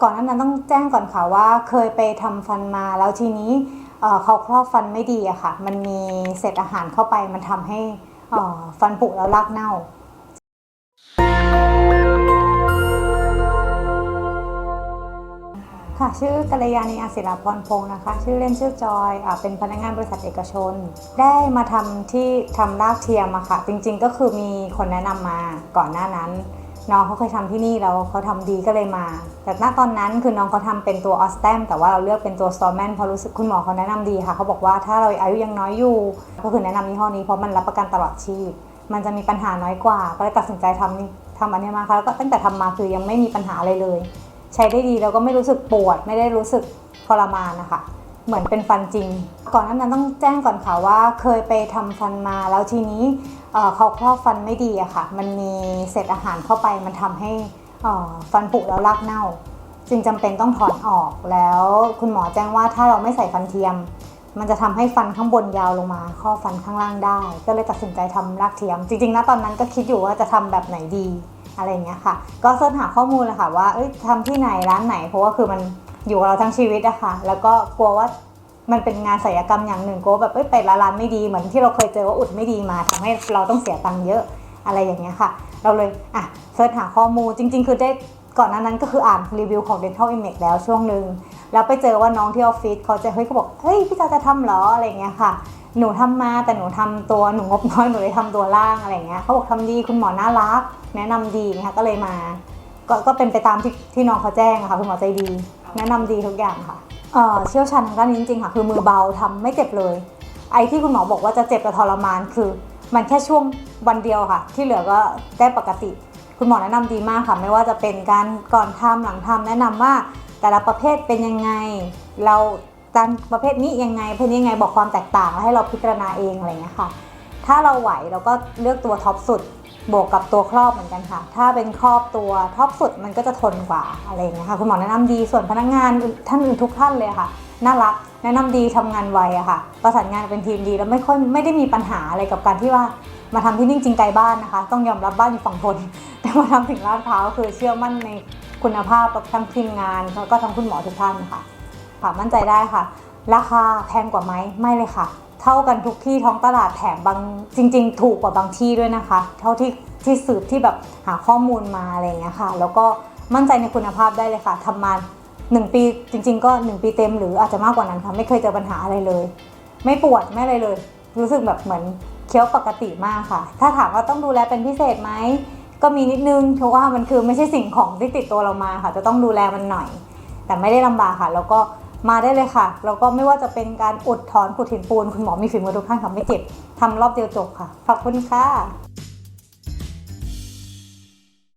ก่อนหนานั้นต้องแจ้งก่อนค่ะว่าเคยไปทำฟันมาแล้วทีนี้เขาครอบฟันไม่ดีอะค่ะ มันมีเศษอาหารเข้าไปมันทำให้ฟันผุแล้วรากเน่า ค่ะชื่อกัลยาณีอาศิลาพรพงศ์นะคะ ชื่อเล่นชื่อจอยอเป็นพนักงานบริษัทเอกชน ได้มาทำที่ทำรากเทียมอะค่ะ จริงๆก็คือมีคนแนะนำมาก่อนหน้านั้น น้องเขาเคยทำที่นี่แล้วเขาทำดีก็เลยมา แต่ณตอนนั้นคือน้องเขาทำเป็นตัวออสแตมแต่ว่าเราเลือกเป็นตัวสตอแมนเพราะรู้สึกคุณหมอเขาแนะนำดีค่ะเขาบอกว่าถ้าเราอายุยังน้อยอยู่ ก็คือแนะนำยี่ห้อนี้เพราะมันรับประกันตลอดชีพ มันจะมีปัญหาน้อยกว่า ก็เลยตัดสินใจทำนี่ทำอันนี้มาค่ะแล้วก็ตั้งแต่ทำมาคือยังไม่มีปัญหาอะไรเลย ใช้ได้ดีแล้วก็ไม่รู้สึกปวด ไม่ได้รู้สึกทรมานนะคะ เหมือนเป็นฟันจริง ก่อนหนานั้นต้องแจ้งก่อนค่ะว่าเคยไปทำฟันมาแล้วทีนี้เเขาครอบฟันไม่ดีอะค่ะ มันมีเศษอาหารเข้าไปมันทำให้ฟันผุแล้วรากเน่า จึงจำเป็นต้องถอนออกแล้วคุณหมอแจ้งว่าถ้าเราไม่ใส่ฟันเทียม มันจะทำให้ฟันข้างบนยาวลงมา ข้อฟันข้างล่างได้ ก็เลยตัดสินใจทำรากเทียม จริงๆนะตอนนั้นก็คิดอยู่ว่าจะทำแบบไหนดีอะไรเงี้ยค่ะ ก็เสิร์ชหาข้อมูลเลยค่ะว่าเอ้ยทำที่ไหนร้านไหนเพราะว่าคือมัน อยู่กับเราทั้งชีวิตอะค่ะ แล้วก็กลัวว่ามันเป็นงานศิลปกรรมอย่างหนึ่งกลัวแบบไปละร้านไม่ดีเหมือนที่เราเคยเจอว่าอุดไม่ดีมาทำให้เราต้องเสียตังค์เยอะอะไรอย่างเงี้ยค่ะ เราเลยอะเสิร์ชหาข้อมูลจริง ๆ คือได้ก่อนหน้านั้นก็คืออ่านรีวิวของ Dental Image แล้วช่วงหนึ่งแล้วไปเจอว่าน้องที่ออฟฟิศเขาจะเฮ้ยเขาบอกเฮ้ยพี่จาจะทำหรออะไรเงี้ยค่ะ หนูทำมาแต่หนูทำตัวหนูงบน้อยหนูเลยทำตัวล่างอะไรเงี้ยเขาบอกทำดีคุณหมอน่ารัก แนะนำดีนะคะก็เลยมา ก็ก็เป็นไปตามที่ที่น้องเขาแจ้งอะค่ะคุณหมอใจดี แนะนำดีทุกอย่างค่ะเอ่อเชี่ยวชาญทางด้านนี้จริงๆค่ะ คือมือเบาทำไม่เจ็บเลย ไอ้ที่คุณหมอบอกว่าจะเจ็บจะทรมานคือ มันแค่ช่วงวันเดียวค่ะ ที่เหลือก็ได้ปกติ คุณหมอแนะนำดีมากค่ะ ไม่ว่าจะเป็นการก่อนทำหลังทำแนะนำว่า แต่ละประเภทเป็นยังไง เราการประเภทนี้ยังไงประเภทนี้ยังไงบอกความแตกต่างแล้วให้เราพิจารณาเองอะไรอย่างเงี้ยค่ะ ถ้าเราไหวเราก็เลือกตัวท็อปสุดบวกกับตัวครอบเหมือนกันค่ะ ถ้าเป็นครอบตัวท็อปสุดมันก็จะทนกว่าอะไรเงี้ยค่ะ คุณหมอแนะนำดี ส่วนพนักงานท่านอื่นทุกท่านเลยค่ะ น่ารัก แนะนำดีทำงานไวอะค่ะ ประสานงานเป็นทีมดีแล้วไม่ค่อยไม่ได้มีปัญหาอะไรกับการที่ว่ามาทำที่นิ่งจริงไกลบ้านนะคะ ต้องยอมรับบ้านอยู่ฝั่งทน แต่มาทำถึงลาดพร้าวคือเชื่อมั่นในคุณภาพทั้งทีมงานแล้วก็ทั้งคุณหมอทุกท่านค่ะค่ะมั่นใจได้ค่ะ ราคาแพงกว่าไหมไม่เลยค่ะ เท่ากันทุกที่ท้องตลาดแถมบางจริง ๆ ถูกกว่าบางที่ด้วยนะคะ เท่าที่ที่สืบที่แบบหาข้อมูลมาอะไรเงี้ยค่ะ แล้วก็มั่นใจในคุณภาพได้เลยค่ะทำมาหนึ่งปีจริง ๆ ก็หนึ่งปีเต็มหรืออาจจะมากกว่านั้นค่ะไม่เคยเจอปัญหาอะไรเลย ไม่ปวดไม่อะไรเลย รู้สึกแบบเหมือนเคี้ยวปกติมากค่ะ ถ้าถามว่าต้องดูแลเป็นพิเศษไหมก็มีนิดนึงเพราะว่ามันคือไม่ใช่สิ่งของที่ติดตัวเรามาค่ะ จะต้องดูแลมันหน่อย แต่ไม่ได้ลำบากค่ะ แล้วก็ มาได้เลยค่ะ แล้วก็ไม่ว่าจะเป็นการอุดถอนขุดหินปูน คุณหมอมีฝีมือทุกท่านค่ะไม่เจ็บทำรอบเดียวจบค่ะ ขอบคุณค่ะ